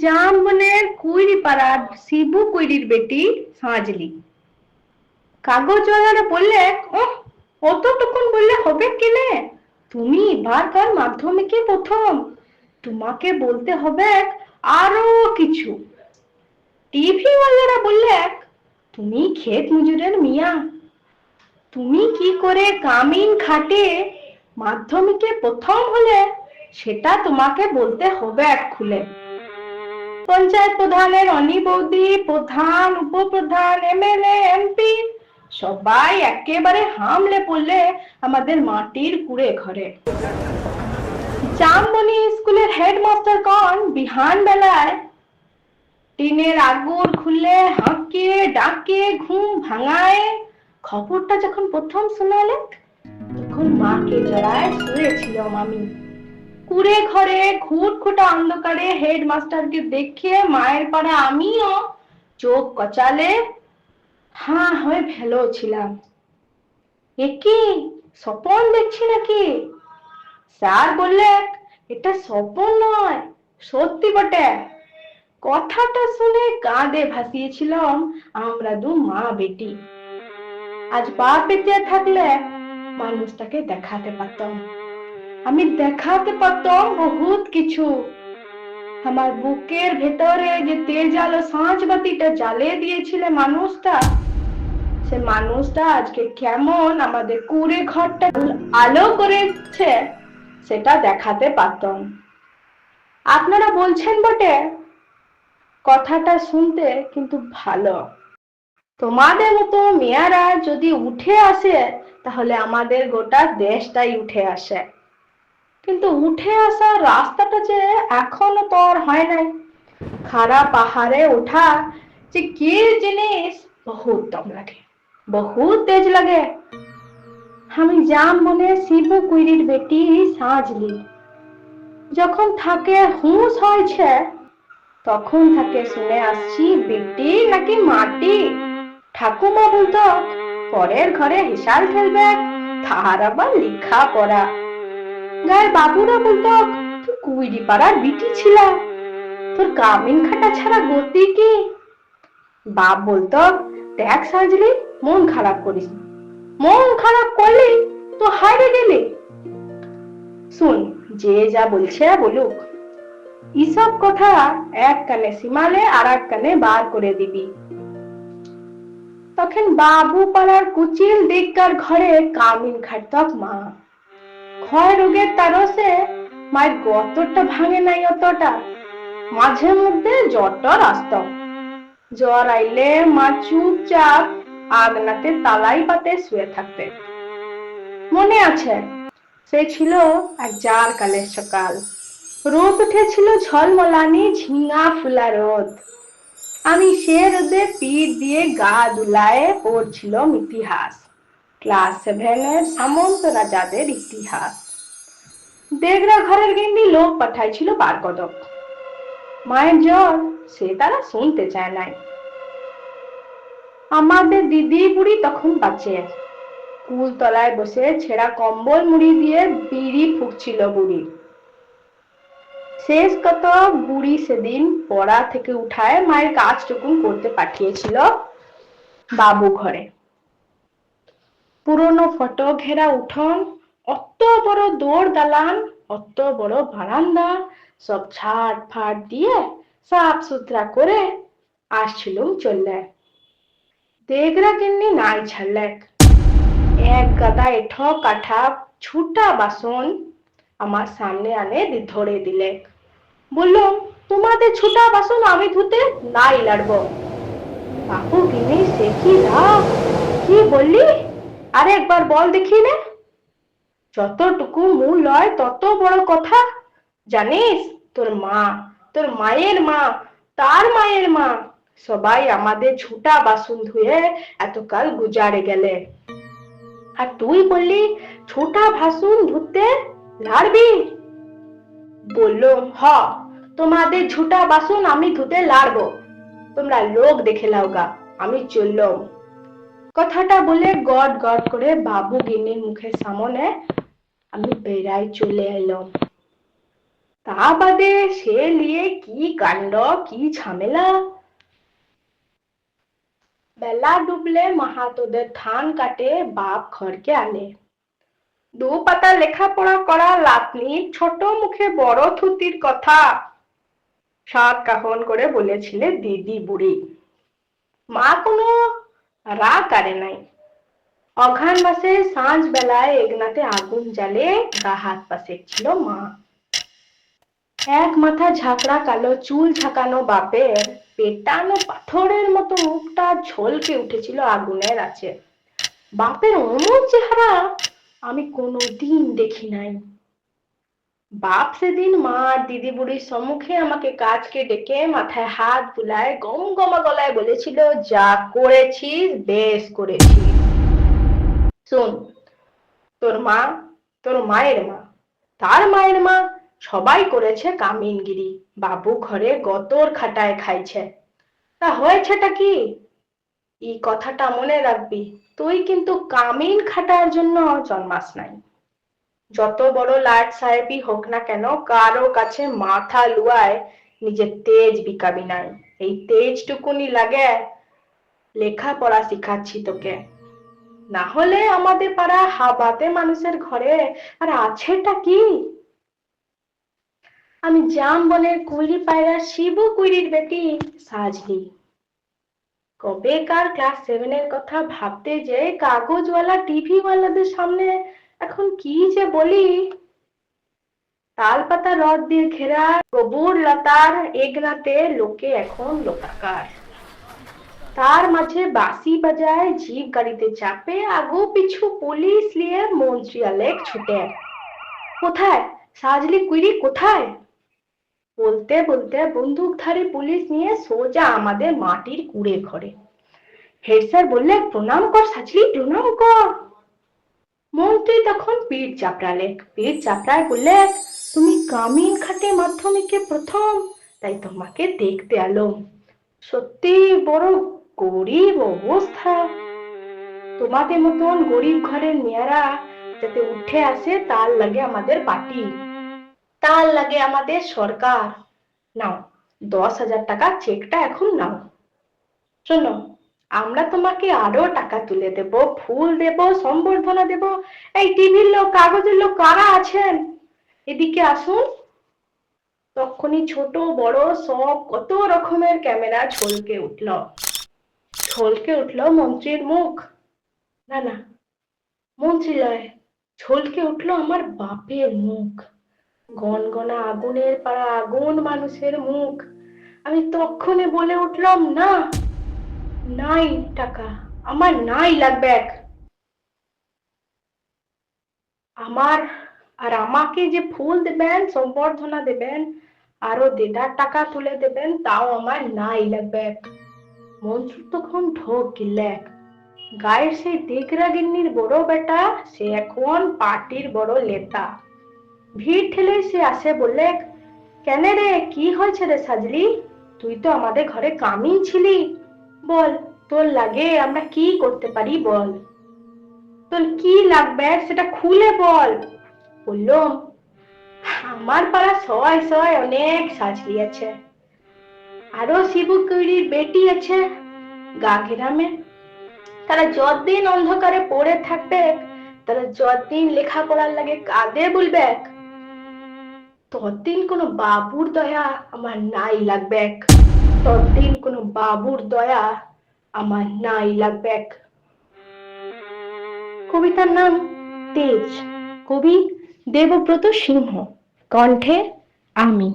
জামবনের query পাড়ার শিবু কুইরির বেটি সাঁজলি কাগজওয়ালারা বললে, ওহ, অতটুকুন বললে হবে কেনে তুমি এবারকার মাধ্যমিকে প্রথম। তোমাকে বলতে হবে আরও কিছু। টিভি ওয়ালারা বললে, তুমি ক্ষেত মজুরের মিয়া। তুমি কি করে কামিন খাটে মাধ্যমিকে প্রথম হলে সেটা তোমাকে বলতে হবে এক খুলে। পঞ্চায়েত প্রধানের অনি বৌদি, প্রধান, উপপ্রধান, এমএলএ, এমপি, সবাই একেবারে হামলে পড়লে আমাদের মাটির কুড়ে ঘরে। জামবনি স্কুলের হেডমাস্টার কন বিহান বেলায়। টিনের আগুন খুলে হাঁকে ডাকে ঘুম ভাঙায়। খবরটা যখন প্রথম শোনালে তখন মাকে জড়ায় শুয়েছিলাম আমি। কুড়ে ঘরে খুট খুটা অন্ধকারে হেডমাস্টারকে দেখে মায়ের পাড়া আমিও চোখ কচালে হ্যাঁ হয়ে ভেলো ছিলাম। এ কি স্বপন দেখছি নাকি? স্যার বললে, এটা স্বপন নয়, সত্যি বটে। কথাটা শুনে কাঁদে ভাসিয়েছিলাম আমরা দু মা বেটি। আজ বাপ বেঁচে থাকলে মানুষটাকে দেখাতে পারতাম। আমি দেখাতে পারতাম বহুত কিছু। আমার বুকের ভেতরে যে তেজ আলো সাঁঝ বাতিটা জ্বালে দিয়েছিলে মানুষটা, সে মানুষটা আজকে কেমন আমাদের কুড়ে ঘরটা আলো করেছে সেটা দেখাতে পারতাম। আপনারা বলছেন বটে, কথাটা শুনতে কিন্তু ভালো। তোমাদের মতো মেয়েরা যদি উঠে আসে, তাহলে আমাদের গোটা দেশটাই উঠে আসে। কিন্তু উঠে আসার রাস্তাটা যে এখনও তো আর হয় নাই। খারাপ পাহাড়ে ওঠা যে কি জিনিস, বহুত দম লাগে, বহুত তেজ লাগে। আমি যাম মনে শিবু কুইরির বেটি সাজলি যখন থাকে হুঁশ হয়েছে তখন থাকে শুনে আসছি বেটি নাকি মাটি। ঠাকুমা বলতো, পরের ঘরে হিসাল খেলবে তাহার আবার লেখা পড়া। গায়ের বাবুরা বলতো তুই কুইরি পাড়ার বিটি ছিল। তোর কামিন খাটা ছাড়া গতি কি? বাপ বলতো, দেখ সাজলি মন খারাপ করিস। মন খারাপ করলি তো হারিয়ে গেলি। শুন, যে যা বলছে বলুক। এসব কথা এক কানে সীমালে আর এক কানে বার করে দিবি। তখন বাবু পাড়ার কুচিল দিককার ঘরে কামিন খাটতক মা। ক্ষয় রোগের তারসে মায়ের গতরটা ভাঙে নাই অতটা। মাঝে মধ্যে জ্বরটর আসত। জ্বর আইলে মা চুপচাপ আগনাতে তালাই পাতে শুয়ে থাকতে মনে আছে, সে ছিল এক জার কালের সকাল। রোদ উঠেছিল ঝলমলানি ঝিঙা ফুলা রোদ। আমি সে রোদে পিঠ দিয়ে গা দুলায়ে পড়ছিল ইতিহাস ক্লাস সেভেনের সামন্ত রাজাদের ইতিহাস। দেগরা ঘরের গিন্দি লোক পাঠাইছিল বারকদক। মায়ের জ্বর সে তারা শুনতে চায় নাই। আমাদের দিদি বুড়ি তখন বাঁচে। কুল তলায় বসে ছেঁড়া কম্বল মুড়ি দিয়ে বিড়ি ফুকছিল বুড়ি। শেষ কত বুড়ি সেদিন পড়া থেকে উঠায় মায়ের কাজটুকুন করতে পাঠিয়েছিল বাবু ঘরে। পুরনো ফটো ঘেরা উঠোন, অত বড় দৌড় দালান, অত বড় বারান্দা, সব ছাট ফাট দিয়ে সাফ সুতরা করে আসছিলুম চললে। দেগরা কিন্নি নাই ছাড়লেক এক গাদা এঠো কাঠা ছুটা বাসন আমার সামনে আনে ধরে দিলে বললাম তোমাদের ছুটা বাসন আমি ধুতে নাই লাড়বো। বাপু গিনি সে কি রাগ? কি বললি? আরে একবার বল দেখি নে। যতটুকু মূল লয়, তত বড় কথা। জানিস, তোর মা, তোর মায়ের মা, তার মায়ের মা, সবাই আমাদের ছোটা বাসন ধুয়ে এতকাল গুজারে গেলে। আর তুই বললি, ছোটা ভাসুন ধুতে লাড়বি? বললাম হ, তোমাদের ঝুটা বাসন আমি ধুতে লাড়বো। তোমরা লোক দেখে লাওগা আমি চললাম। কথাটা বলে গড গড করে বাবু গিন্নির মুখের সামনে আমি বেড়াই চলে এলাম। তা বাদে সে নিয়ে কি কাণ্ড, কি ঝামেলা? বেলা ডুবলে মাহাতোদের ধান কাটে, বাপ ঘরকে আনে। দু পাতা লেখাপড়া করা লাতনির ছোট মুখে বড় থুতির কথা। সাত কাহন করে বলেছিলে দিদি বুড়ি। মা কোনো রাগ কারে নাই। অঘান মাসে সাঁঝ বেলায় এগনাতে আগুন জ্বালে গা হাত পা ছিল মা। এক মাথা ঝাঁকড়া কালো চুল ঝাঁকানো বাপের পেটানো পাথরের মতো মুখটা ঝলকে উঠেছিল আগুনের আছে বাপের অমন চেহারা আমি কোনোদিন দেখি নাই। বাপ সেদিন মা আর দিদি বুড়ির সম্মুখে আমাকে কাজকে ডেকে মাথায় হাত বুলায়, গম গমা গলায় বলেছিল, যা করেছিস, বেশ করেছিস। শোন, তোর মা, তোর মায়ের মা, তার মায়ের মা সবাই করেছে কামিনগিরি। বাবু ঘরে গতর খাটায় খাইছে। তা হয়েছেটা কি? এই কথাটা মনে রাখবি, তুই কিন্তু কামিন খাটার জন্য জন্মাস নাই। যত বড় লাট সাহেবই হোক না কেন, কারও কাছে মাথা লুয়ায় নিজের তেজ বিকাবি নাই। এই তেজটুকুনি লাগে লেখাপড়া শিখাচ্ছি তোকে। না হলে আমাদের পাড়া হাবাতে মানুষের ঘরে আর আছেটা কি? আমি জাম বনের কুইরি পায়রা, শিবু কুইরির বেটি, সাজলি। কবেকার ক্লাস সেভেনের কথা ভাবতে যে কাগজওয়ালা টিভি ওয়ালাদের সামনে এখন কি যে বলি? তাল পাতা দিয়ে ঘেরা গবুর লতার এগনাতে লোকে এখন লোকাকার। তার মাঝে বাঁশি বাজায় জিপ গাড়িতে চাপে, আগু পিছু পুলিশ নিয়ে মন্ত্রী আলেক ছুটে। কোথায়? সাজলি কুইরি কোথায়? বলতে বলতে বন্দুকধারী পুলিশ নিয়ে সোজা আমাদের মাটির কুড়ে ঘরে। হেড বললে প্রণাম কর সাজলি, প্রণাম কর। মন্ত্রী তখন পিঠ চাপড়ালে। পিঠ চাপড়ায় বললে, তুমি কামিন খাটে মাধ্যমিকে প্রথম, তাই তোমাকে দেখতে আলো সত্যি বড় গরিব অবস্থা। তোমাদের মতন গরিব ঘরের মেয়েরা যাতে উঠে আসে, তার লাগে আমাদের পার্টি। তার লাগে আমাদের সরকার। নাও, দশ হাজার টাকা চেকটা এখন নাও। শোনো আমরা তোমাকে আরও টাকা তুলে দেব, ফুল দেব, সম্বর্ধনা দেব। এই টিভির লোক, কাগজের লোক কারা আছেন? এদিকে আসুন। তখনই ছোট, বড়, সব কত রকমের ক্যামেরা ছলকে উঠল। ছলকে উঠল মন্ত্রীর মুখ। না না মন্ত্রী লয় ছলকে উঠল আমার বাপের মুখ। গনগনা আগুনের পাড়া আগুন মানুষের মুখ। আমি তক্ষণে বলে উঠলাম, না নাই টাকা। আমার নাই লাগবে এক। আমার আর আমাকে যে ফুল দেবেন, সম্বর্ধনা দেবেন, আরও দেদার টাকা তুলে দেবেন, তাও আমার নাই লাগবে এক। তখন ঢোক গিলেক গায়ের সেই দিগরা গিন্নির বড় বেটা, সে এখন পার্টির বড় লেতা ভিড় ঠেলে সে আসে বললে কেন রে, কি হয়েছে রে সাজলি? তুই তো আমাদের ঘরে কামিন ছিলি। বল, তোর লাগে, আমরা কি করতে পারি বল। তোর কি লাগবে, সেটা খুলে বল। বললাম আমার পাড়া সবাই সবাই অনেক সাজলি আছে আরও শিবু কৈরির বেটি আছে গা গ্রামে তারা যতদিন অন্ধকারে পড়ে থাকবে, তারা যতদিন লেখা লেখাপড়ার লাগে কাঁদে বলবে, ততদিন কোনো বাবুর দয়া আমার নাই লাগবে। ততদিন কোনো বাবুর দয়া আমার নাই লাগবে কবিতার নাম তেজ, কবি দেবব্রত সিংহ। কণ্ঠে আমি।